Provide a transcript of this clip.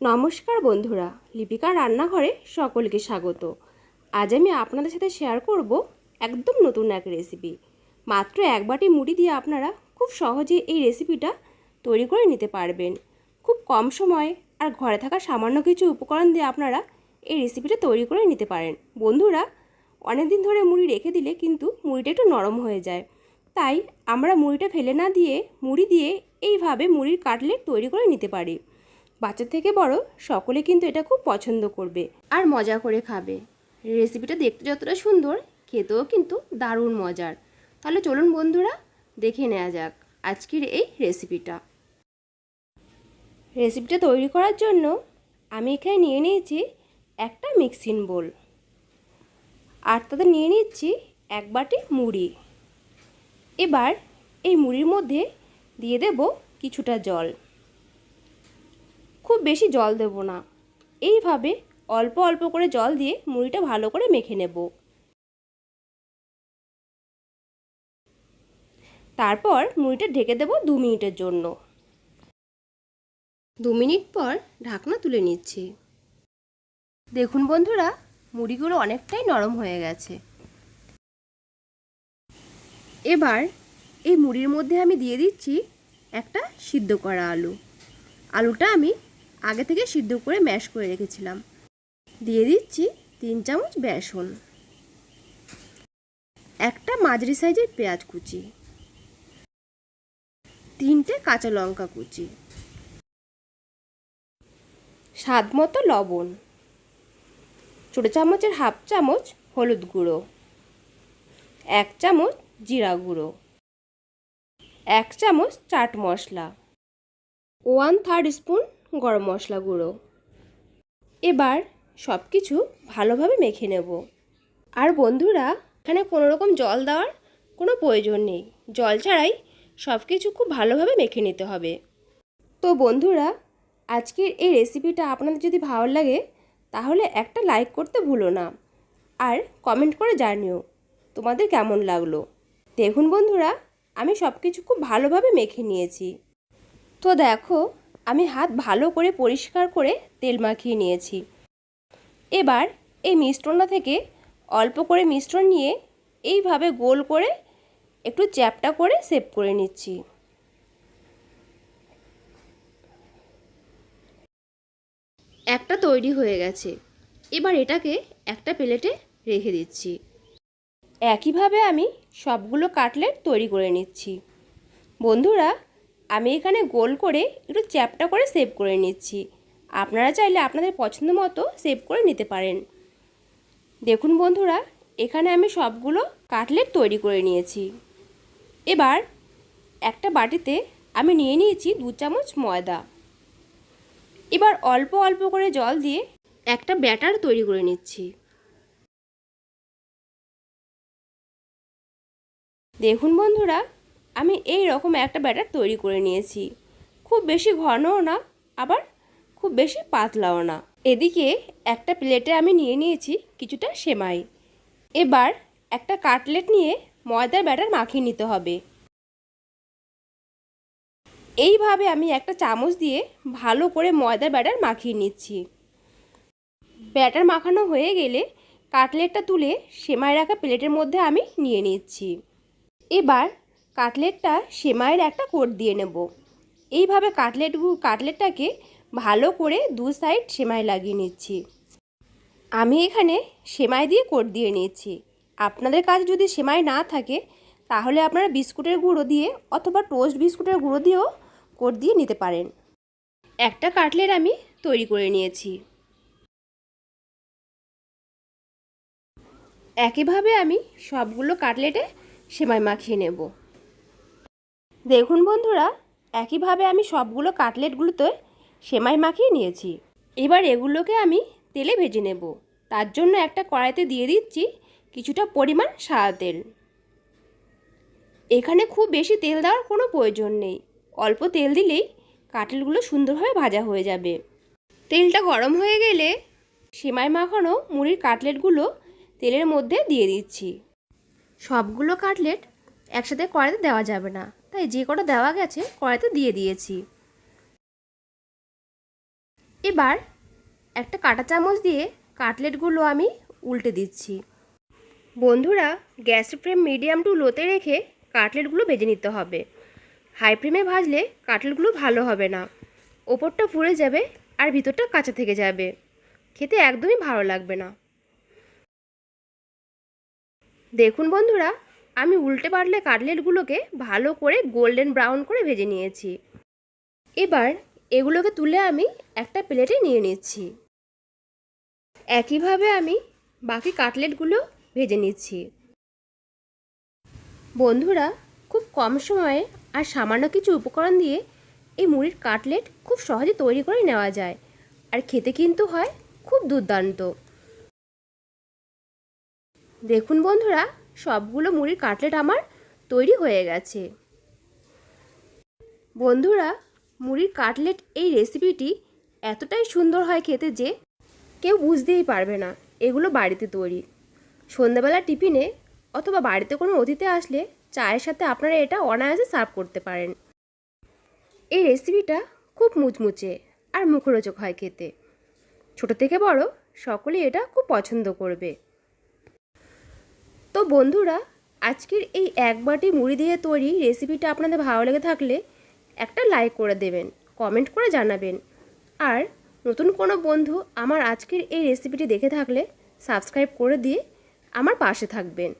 নমস্কার বন্ধুরা, লিপিকার রান্নাঘরে সকলকে স্বাগত। আজ আমি আপনাদের সাথে শেয়ার করব একদম নতুন এক রেসিপি মাত্র এক বাটি মুড়ি দিয়ে আপনারা খুব সহজে এই রেসিপিটা তৈরি করে নিতে পারবেন। খুব কম সময়ে আর ঘরে থাকা সামান্য কিছু উপকরণ দিয়ে আপনারা এই রেসিপিটা তৈরি করে নিতে পারেন। বন্ধুরা অনেক দিন ধরে মুড়ি রেখে দিলে কিন্তু মুড়িটা একটু নরম হয়ে যায়। তাই আমরা মুড়িটা ফেলে না দিয়ে, মুড়ি দিয়ে এইভাবে মুড়ির কাটলেট তৈরি করে নিতে পারি। বাচ্চা থেকে বড় সকলে কিন্তু এটা খুব পছন্দ করবে। আর মজা করে খাবে। রেসিপিটা দেখতে যতটা সুন্দর খেতেও কিন্তু দারুণ মজার। তাহলে চলুন বন্ধুরা দেখে নেওয়া যাক আজকের এই রেসিপিটা রেসিপিটা তৈরি করার জন্য আমি এখানে নিয়ে নিয়েছি একটা মিক্সিং বোল আর তাতে নিয়ে নিচ্ছি এক বাটি মুড়ি। এবার এই মুড়ির মধ্যে দিয়ে দেব কিছুটা জল। খুব বেশি জল দেব না। এইভাবে অল্প অল্প করে জল দিয়ে মুড়িটা ভালো করে মেখে নেব। তারপর মুড়িটা ঢেকে দেব দু মিনিটের জন্য। দু মিনিট পর ঢাকনা তুলে নিচ্ছি। দেখুন বন্ধুরা, মুড়িগুলো অনেকটাই নরম হয়ে গেছে। এবার এই মুড়ির মধ্যে আমি দিয়ে দিচ্ছি একটা সিদ্ধ করা আলু। আলুটা আমি আগে থেকে সিদ্ধ করে ম্যাশ করে রেখেছিলাম। দিয়ে দিচ্ছি তিন চামচ বেসন। একটা মাঝারি সাইজের পেঁয়াজ কুচি। তিনটে কাঁচা লঙ্কা কুচি। স্বাদ মতো লবণ। ছোটো চামচের হাফ চামচ হলুদ গুঁড়ো। এক চামচ জিরা গুঁড়ো। এক চামচ chaat masala. One third spoon garam masala গুঁড়ো। এবার সব কিছু ভালোভাবে মেখে নেব। আর বন্ধুরা, এখানে কোনো রকম জল দেওয়ার কোনো প্রয়োজন নেই। জল ছাড়াই সব কিছু খুব ভালোভাবে মেখে নিতে হবে। তো বন্ধুরা, আজকের এই রেসিপিটা আপনাদের যদি ভালো লাগে, তাহলে একটা লাইক করতে ভুলো না। আর কমেন্ট করে জানিও তোমাদের কেমন লাগল। দেখুন বন্ধুরা, আমি সব কিছু খুব ভালোভাবে মেখে নিয়েছি। তো দেখো আমি হাত ভালো করে পরিষ্কার করে তেল মাখিয়ে নিয়েছি। এবার এই মিশ্রণটা থেকে অল্প করে মিশ্রণ নিয়ে এইভাবে গোল করে একটু চ্যাপটা করে সেভ করে নিচ্ছি। একটা তৈরি হয়ে গেছে। এবার এটাকে একটা প্লেটে রেখে দিচ্ছি। একইভাবে আমি সবগুলো কাটলেট তৈরি করে নিচ্ছি। বন্ধুরা আমি এখানে গোল করে একটু চ্যাপটা করে সেভ করে নিচ্ছি। আপনারা চাইলে আপনাদের পছন্দ মতো সেভ করে নিতে পারেন। দেখুন বন্ধুরা, এখানে আমি সবগুলো কাটলেট তৈরি করে নিয়েছি। এবার একটা বাটিতে আমি নিয়ে নিয়েছি দু চামচ ময়দা। এবার অল্প অল্প করে জল দিয়ে একটা ব্যাটার তৈরি করে নিচ্ছি। দেখুন বন্ধুরা আমি এই রকম একটা ব্যাটার তৈরি করে নিয়েছি। খুব বেশি ঘনও না, আবার খুব বেশি পাতলাও না। এদিকে একটা প্লেটে আমি নিয়ে নিয়েছি কিছুটা সেমাই। এবার একটা কাটলেট নিয়ে ময়দার ব্যাটার মাখিয়ে নিতে হবে। এইভাবে আমি একটা চামচ দিয়ে ভালো করে ময়দার ব্যাটার মাখিয়ে নিচ্ছি। ব্যাটার মাখানো হয়ে গেলে কাটলেটটা তুলে সেমাই রাখা প্লেটের মধ্যে আমি নিয়ে নিচ্ছি। এবার কাটলেটটা সেমাইয়ের একটা কোট দিয়ে নেব। এইভাবে কাটলেট, কাটলেটটাকে ভালো করে দু সাইড সেমাই লাগিয়ে নিচ্ছি। আমি এখানে সেমাই দিয়ে কোট দিয়ে নিচ্ছি আপনাদের কাছে যদি সেমাই না থাকে, তাহলে আপনারা বিস্কুটের গুঁড়ো দিয়ে অথবা টোস্ট বিস্কুটের গুঁড়ো দিয়েও কোট দিয়ে নিতে পারেন। একটা কাটলেট আমি তৈরি করে নিয়েছি। একইভাবে আমি সবগুলো কাটলেটে সেমাই মাখিয়ে নেব। দেখুন বন্ধুরা, একইভাবে আমি সবগুলো কাটলেটগুলোতে সেমাই মাখিয়ে নিয়েছি। এবার এগুলোকে আমি তেলে ভেজে নেব। তার জন্য একটা কড়াইতে দিয়ে দিচ্ছি কিছুটা পরিমাণ সাদা তেল। এখানে খুব বেশি তেল দেওয়ার কোনো প্রয়োজন নেই। অল্প তেল দিলেই কাটলেটগুলো সুন্দরভাবে ভাজা হয়ে যাবে। তেলটা গরম হয়ে গেলে সেমাই মাখানো মুড়ির কাটলেটগুলো তেলের মধ্যে দিয়ে দিচ্ছি। সবগুলো কাটলেট একসাথে কড়াইতে দেওয়া যাবে না। তাই যে কটা দেওয়া গেছে কড়াইতে দিয়ে দিয়েছি। এবার একটা কাঁটা চামচ দিয়ে কাটলেটগুলো আমি উল্টে দিচ্ছি। বন্ধুরা, গ্যাস ফ্লেম মিডিয়াম টু লোতে রেখে কাটলেটগুলো ভেজে নিতে হবে। হাই ফ্লেমে ভাজলে কাটলেটগুলো ভালো হবে না। ওপরটা ফুলে যাবে আর ভিতরটা কাঁচা থেকে যাবে। খেতে একদমই ভালো লাগবে না। দেখুন বন্ধুরা আমি উল্টে পাল্টে কাটলেটগুলোকে ভালো করে গোল্ডেন ব্রাউন করে ভেজে নিয়েছি। এবার এগুলোকে তুলে আমি একটা প্লেটে নিয়ে নিচ্ছি। একইভাবে আমি বাকি কাটলেটগুলো ভেজে নিচ্ছি। বন্ধুরা, খুব কম সময়ে আর সামান্য কিছু উপকরণ দিয়ে এই মুড়ির কাটলেট খুব সহজে তৈরি করে নেওয়া যায় আর খেতে কিন্তু হয় খুব দুর্দান্ত। দেখুন বন্ধুরা সবগুলো মুড়ির কাটলেট আমার তৈরি হয়ে গেছে। বন্ধুরা, মুড়ির কাটলেট এই রেসিপিটি এতটাই সুন্দর হয় খেতে যে কেউ বুঝতেই পারবে না, এগুলো বাড়িতে তৈরি। সন্ধ্যাবেলা টিফিনে অথবা বাড়িতে কোনো অতিথি আসলে চায়ের সাথে আপনারা এটা অনায়াসে সার্ভ করতে পারেন। এই রেসিপিটা খুব মুচমুচে আর মুখরোচক হয় খেতে। ছোট থেকে বড় সকলেই এটা খুব পছন্দ করবে। তো বন্ধুরা, আজকের এই এক বাটি মুড়ি দিয়ে তৈরি রেসিপিটা আপনাদের ভালো লেগে থাকলে একটা লাইক করে দেবেন কমেন্ট করে জানাবেন। আর নতুন কোনো বন্ধু আমার আজকের এই রেসিপিটি দেখে থাকলে সাবস্ক্রাইব করে দিয়ে আমার পাশে থাকবেন।